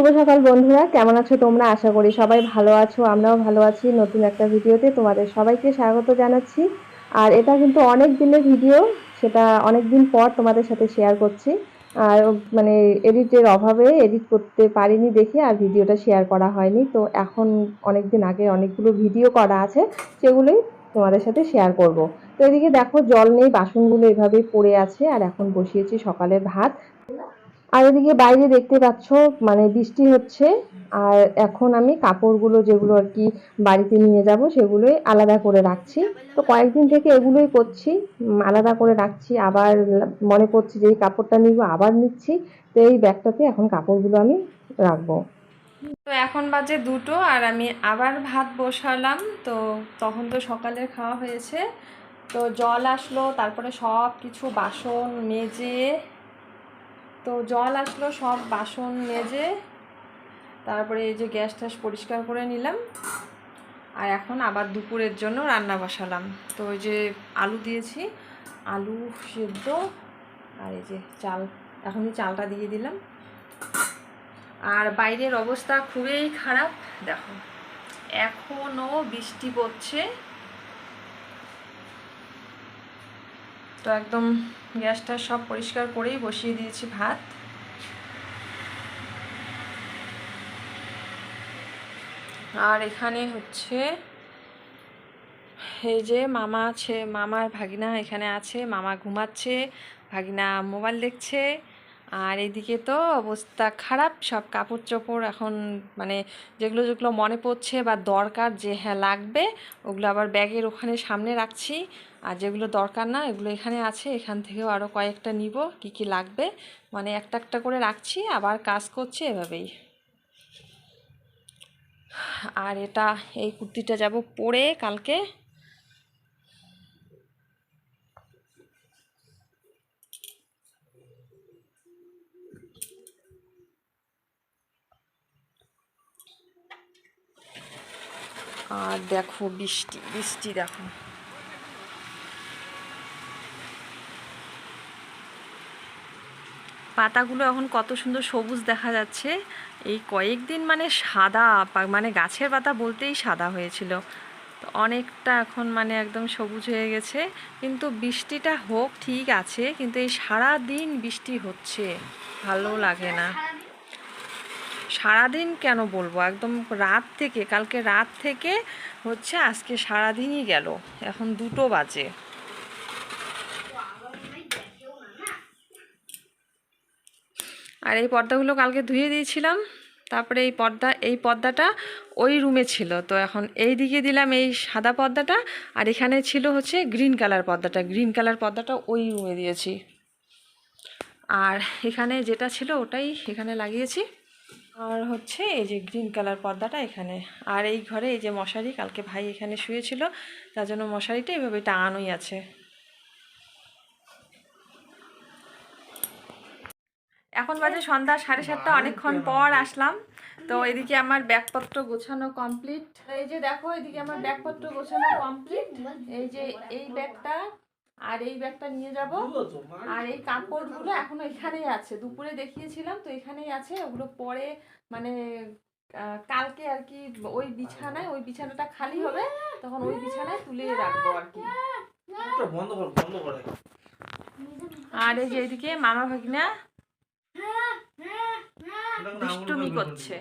শুভ সকাল বন্ধুরা, কেমন আছো তোমরা? আশা করি সবাই ভালো আছো, আমরাও ভালো আছি। নতুন একটা ভিডিওতে তোমাদের সবাইকে স্বাগত জানাচ্ছি। আর এটা কিন্তু অনেক দিনের ভিডিও, সেটা অনেক দিন পর তোমাদের সাথে শেয়ার করছি। আর মানে এডিটের অভাবে এডিট করতে পারিনি দেখে আর ভিডিওটা শেয়ার করা হয়নি। তো এখন অনেক দিন আগে অনেকগুলো ভিডিও করা আছে, সেগুলোই তোমাদের সাথে শেয়ার করব। তো এদিকে দেখো, জল নেই, বাসনগুলো এভাবেই পড়ে আছে। আর এখন বসিয়েছি সকালের ভাত। আর এদিকে বাইরে দেখতে পাচ্ছ মানে বৃষ্টি হচ্ছে, আর এখন আমি কাপড়গুলো যেগুলো আর কি বাড়িতে নিয়ে যাব, সেগুলোই আলাদা করে রাখছি। তো কয়েকদিন থেকে এগুলোই করছি আলাদা করে রাখছি, আবার মনে করছি যে এই কাপড়টা নিব, আবার নিচ্ছি, তো এই ব্যাগটাতে এখন কাপড়গুলো আমি রাখব। তো এখন বাজে দুটো, আর আমি আবার ভাত বসালাম, তো তখন তো সকালের খাওয়া হয়েছে। তো জল আসলো, তারপরে সব কিছু বাসন মেজে তো জল আসলো, সব বাসন মেজে, তারপরে এই যে গ্যাস ট্যাস পরিষ্কার করে নিলাম। আর এখন আবার দুপুরের জন্য রান্না বসালাম। তো ওই যে আলু দিয়েছি, আলু সেদ্ধ, আর এই যে চাল, এখনই চালটা দিয়ে দিলাম। আর বাইরের অবস্থা খুবই খারাপ, দেখো। এখনও বৃষ্টি পড়ছে। তো একদম গ্যাসটা সব পরিষ্কার করেই বসিয়ে দিয়েছি ভাত। আর এখানে হচ্ছে এই যে মামা আছে, মামার ভাগিনা এখানে আছে, মামা ঘুমাচ্ছে, ভাগিনা মোবাইল দেখছে। আর এদিকে তো অবস্থা খারাপ, সব কাপড় চোপড় এখন মানে যেগুলো যেগুলো মনে পড়ছে বা দরকার যে হ্যাঁ লাগবে, ওগুলো আবার ব্যাগের ওখানে সামনে রাখছি। আর যেগুলো দরকার না, এগুলো এখানে আছে, এখান থেকেও আরও কয়েকটা নিব, কি কি লাগবে। মানে একটা একটা করে রাখছি, আবার কাজ করছি এভাবেই। আর এটা, এই কুর্তিটা যাব পরে কালকে। আর দেখো বৃষ্টি বৃষ্টি দেখো। পাতাগুলো এখন কত সুন্দর সবুজ দেখা যাচ্ছে। এই কয়েকদিন মানে সাদা মানে গাছের পাতা বলতেই সাদা হয়েছিল। তো অনেকটা এখন মানে একদম সবুজ হয়ে গেছে। কিন্তু বৃষ্টিটা হোক, ঠিক আছে, কিন্তু এই সারা দিন বৃষ্টি হচ্ছে, ভালো লাগে না। সারাদিন কেন বলব? একদম রাত থেকে, কালকে রাত থেকে হচ্ছে আজকে সারাদিনই গেল। এখন দুটো বাজে। আর এই পর্দাগুলো কালকে ধুয়ে দিয়েছিলাম। তারপরে এই পর্দা, এই পর্দাটা ওই রুমে ছিল। তো এখন এই দিকে দিলাম এই সাদা পর্দাটা, আর এখানে ছিল হচ্ছে গ্রিন কালার পর্দাটা। গ্রিন কালার পর্দাটা ওই রুমে দিয়েছি। আর এখানে যেটা ছিল ওটাই এখানে লাগিয়েছি। আর হচ্ছে এই যে গ্রিন কালার পর্দাটা এখানে। আর এই ঘরে এই যে মশারি কালকে ভাই এখানে শুয়েছিল তার জন্য মশারিটা এইভাবে টাঙানোই আছে। এখন বাজে সন্ধ্যা সাড়ে সাতটা অনেকক্ষণ পর আসলাম। তো এদিকে আমার ব্যাগপত্র গোছানো কমপ্লিট এই যে দেখো এদিকে আমার ব্যাগপত্র গোছানো কমপ্লিট এই যে এই ব্যাগটা আর এই ব্যাগটা নিয়ে যাব। আর এই কাপড়গুলো এখনও এখানেই আছে। দুপুরে দেখিয়েছিলাম তো এখানেই আছে। ওগুলো পরে মানে কালকে আর কি ওই বিছানায় ওই বিছানাটা খালি হবে। তখন ওই বিছানায় তুলে রাখব আর কি। বন্ধ কর বন্ধ করে। আর এই যে এদিকে মামা ভাগিনা দুষ্টুমি করছে।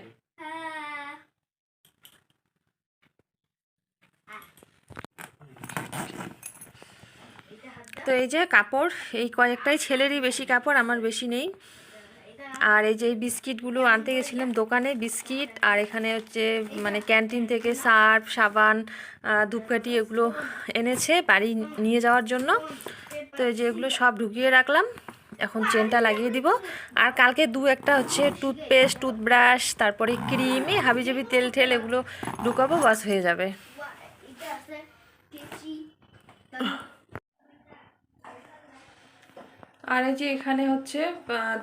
তো এই যে কাপড়, এই কয়েকটাই ছেলেরই বেশি কাপড়, আমার বেশি নেই। আর এই যে বিস্কিটগুলো আনতে গেছিলাম দোকানে, বিস্কিট, আর এখানে হচ্ছে মানে ক্যান্টিন থেকে সার্ফ, সাবান ধূপকাঠি এগুলো এনেছে বাড়ি নিয়ে যাওয়ার জন্য। তো এই যে এগুলো সব ঢুকিয়ে রাখলাম, এখন চেনটা লাগিয়ে দিব। আর কালকে দু একটা হচ্ছে টুথপেস্ট, টুথব্রাশ, তারপরে ক্রিম, এই হাবিজাবি তেল ঠেল এগুলো ঢুকাবো, বাস হয়ে যাবে। আর এই যে এখানে হচ্ছে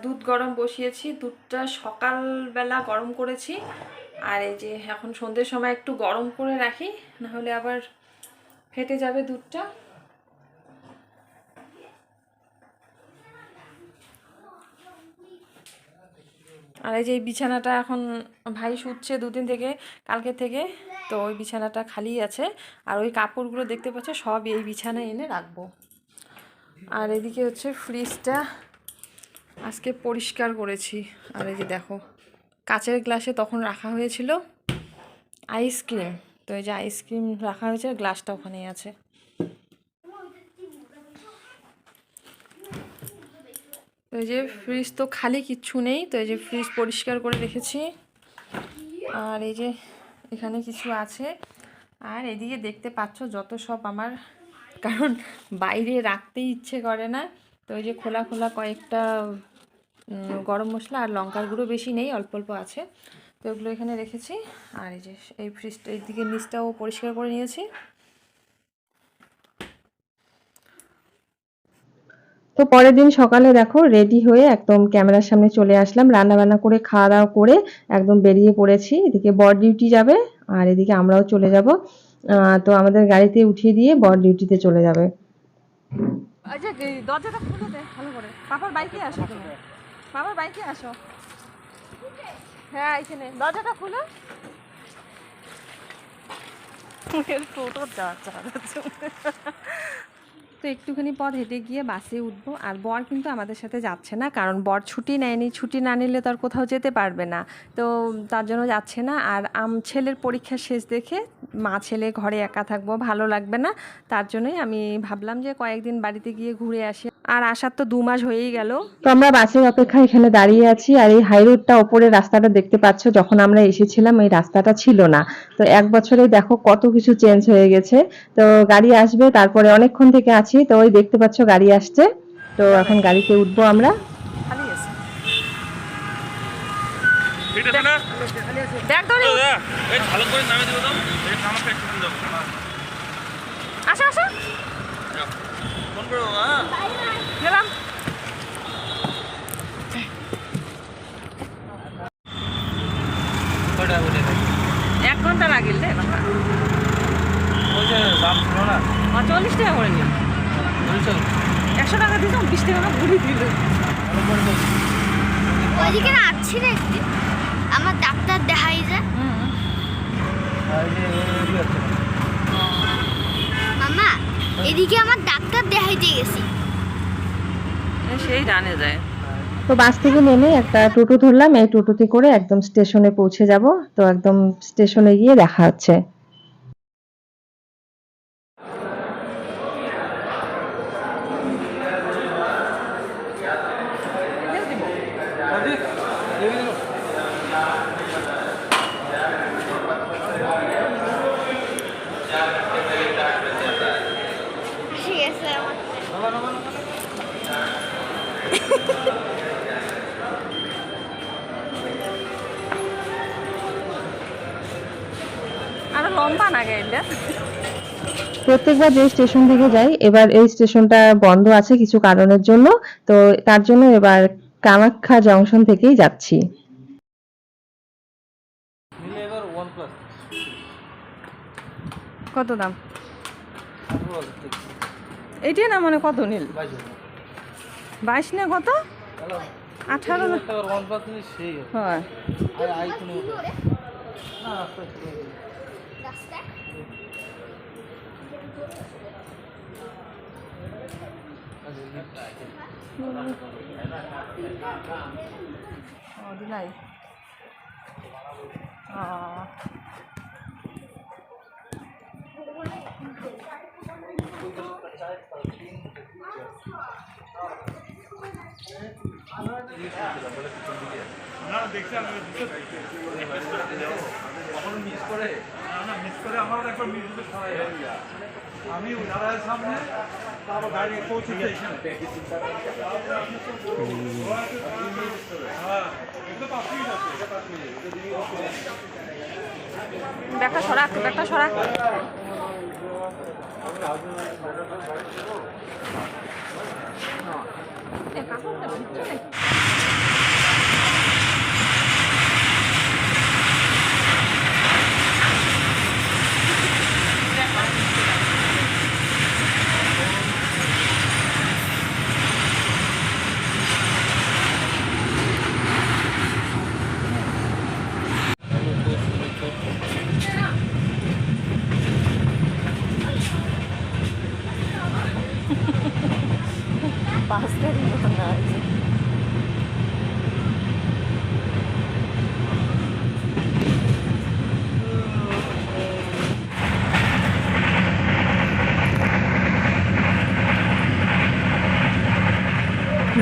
দুধ গরম বসিয়েছি, দুধটা সকালবেলা গরম করেছি। আর এই যে এখন সন্ধ্যের সময় একটু গরম করে রাখি, নাহলে আবার ফেটে যাবে দুধটা। আর এই যে এই বিছানাটা এখন ভাই শুচ্ছে দুদিন থেকে, কালকে থেকে, তো ওই বিছানাটা খালি আছে। আর ওই কাপড়গুলো দেখতে পাচ্ছে সব এই বিছানায় এনে রাখব। আর এদিকে হচ্ছে ফ্রিজটা আজকে পরিষ্কার করেছি। আর এই যে দেখো, কাচের গ্লাসে তখন রাখা হয়েছিল আইসক্রিম তো এই যে আইসক্রিম রাখা হয়েছে গ্লাসটা ওখানেই আছে। তো এই যে ফ্রিজ তো খালি কিচ্ছু নেই, তো এই যে ফ্রিজ পরিষ্কার করে রেখেছি। আর এই যে এখানে কিছু আছে। আর এদিকে দেখতে পাচ্ছ যত সব আমার কারণ বাইরে রাখতেই ইচ্ছে করে না। তো ওই যে খোলা খোলা কয়েকটা গরম মশলা আর লঙ্কার গুঁড়ো বেশি নেই, অল্প অল্প আছে। তো ওগুলো এখানে রেখেছি। আর এই যে এই ফ্রিজটা এই দিকে নিচটাও পরিষ্কার করে নিয়েছি। তো পরের দিন সকালে দেখো রেডি হয়ে একদম ক্যামেরার সামনে চলে আসলাম। রান্না বান্না করে, খাওয়া দাওয়া করে একদম বেরিয়ে পড়েছি। এদিকে বর ডিউটি যাবে, আর এদিকে আমরাও চলে যাব। তো আমাদের গাড়িতে উঠিয়ে দিয়ে বর ডিউটিতে চলে যাবে। আচ্ছা দরজাটা খুলে দে, ভালো করে। পাপার বাইকে আসো পাপার বাইকে আসো। হ্যাঁ এখানে দরজাটা খুলো। টোটো যাচ্ছে তো একটুখানি পথ হেঁটে গিয়ে বাসে উঠবো। আর বর কিন্তু আমাদের সাথে যাচ্ছে না, কারণ বর ছুটি নেয়নি। ছুটি না নিলে তো আর কোথাও যেতে পারবে না। তো তার জন্য যাচ্ছে না। আর আম ছেলের পরীক্ষা শেষ দেখে মা ছেলে ঘরে একা থাকব, ভালো লাগবে না। তার জন্যই আমি ভাবলাম যে কয়েকদিন বাড়িতে গিয়ে ঘুরে আসি। আর আসার তো দু মাস হয়েই গেল। তো আমরা বাসের অপেক্ষা এখানে দাঁড়িয়ে আছি আর এই হাই রোডটা ওপরে রাস্তাটা দেখতে পাচ্ছ যখন আমরা এসেছিলাম এই রাস্তাটা ছিল না। তো এক বছরে দেখো কত কিছু চেঞ্জ হয়ে গেছে। তো গাড়ি আসবে তারপরে অনেকক্ষণ থেকে আছি তো ওই দেখতে পাচ্ছ গাড়ি আসছে। তো এখন গাড়িতে উঠবো আমরা। আসো আসো। ফোন করো হ্যাঁ গেলাম এক ঘণ্টা লাগিল রে বাবা ওই যে দাম ছিল না আমার চল্লিশ টাকা করে নিল একশো টাকা দিতাম বিশ টাকা ঘুরি দিল ওইদিকে না আসছি না একদিন আমার ডাক্তার দেখাই যে মামা এদিকে আমার ডাক্তার দেখাইতে গেছি। সেই ডানে যায়। তো বাস থেকে নেমে একটা টোটো ধরলাম এই টোটোতে করে একদম স্টেশনে পৌঁছে যাব। তো একদম স্টেশনে গিয়ে দেখা হচ্ছে। আরও লম্বা না গেলে প্রত্যেকবার যে স্টেশন থেকে যাই এবার এই স্টেশনটা বন্ধ আছে কিছু কারণের জন্য তো তার জন্য এবার কামাখ্যা জংশন থেকেই যাচ্ছি। কত দাম? এইটাই না মানে কত নীল? বাইশ না কত? আঠারো। হয়। আর আইফোনে উঠে আমি দাদার সামনে তারপর গাড়ি পৌঁছেছে এখানে হ্যাঁ পাঁচ মিনিট ব্যাগটা সরাক ব্যাগটা সরাক এ, কাপড়টা ভিজছে নাকি?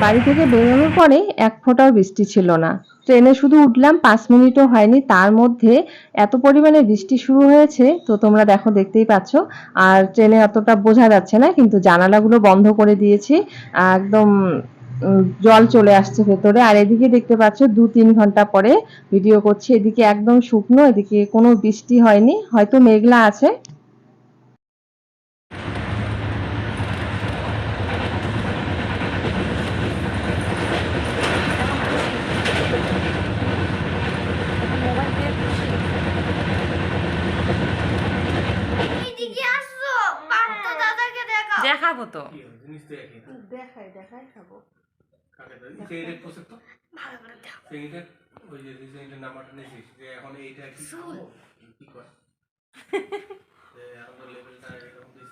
বাড়ি থেকে বেরোনোর পরে এক ফোঁটাও বৃষ্টি ছিল না। ট্রেনে শুধু উঠলাম, পাঁচ মিনিটও হয়নি। তার মধ্যে এত পরিমাণে বৃষ্টি শুরু হয়েছে, তো তোমরা দেখো, দেখতেই পাচ্ছ। আর ট্রেনে অতটা বোঝা যাচ্ছে না, কিন্তু জানালাগুলো বন্ধ করে দিয়েছি। একদম জল চলে আসছে ভেতরে। আর এদিকে দেখতে পাচ্ছ, দু তিন ঘণ্টা পরে ভিডিও করছি। এদিকে একদম শুকনো, এদিকে কোনো বৃষ্টি হয়নি। হয়তো মেঘলা আছে এদিকে আসো পার্থ দাদাকে দেখাও দেখাবো তো জিনিস তো একই দেখাই দেখাই খাব কাকে তো সেইটা কোসে তো ভালো করে দেখো সেইটা ওই যে তো। নাম্বারটা দেখাই যে এখন এইটা কি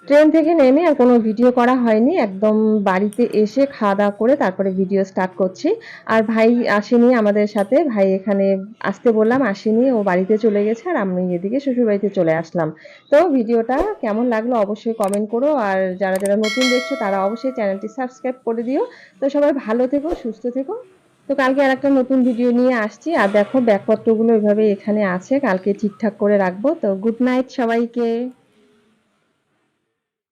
ট্রেন থেকে নেমে আর কোনো ভিডিও করা হয়নি, একদম বাড়িতে এসে খাওয়া দাওয়া করে তারপরে ভিডিও স্টার্ট করছি। আর ভাই আসেনি আমাদের সাথে, ভাই এখানে আসতে বললাম, আসেনি, ও বাড়িতে চলে গেছে আর আমি এদিকে শ্বশুর বাড়িতে চলে আসলাম। তো ভিডিওটা কেমন লাগল অবশ্যই কমেন্ট করো, আর যারা যারা নতুন দেখছ তারা অবশ্যই চ্যানেলটি সাবস্ক্রাইব করে দিও। তো সবাই ভালো থেকো, সুস্থ থেকো। তো কালকে আর একটা নতুন ভিডিও নিয়ে আসছি। আর দেখো ব্যাগপত্রগুলো এভাবে এখানে আছে। কালকে ঠিকঠাক করে রাখব। তো গুড নাইট সবাইকে।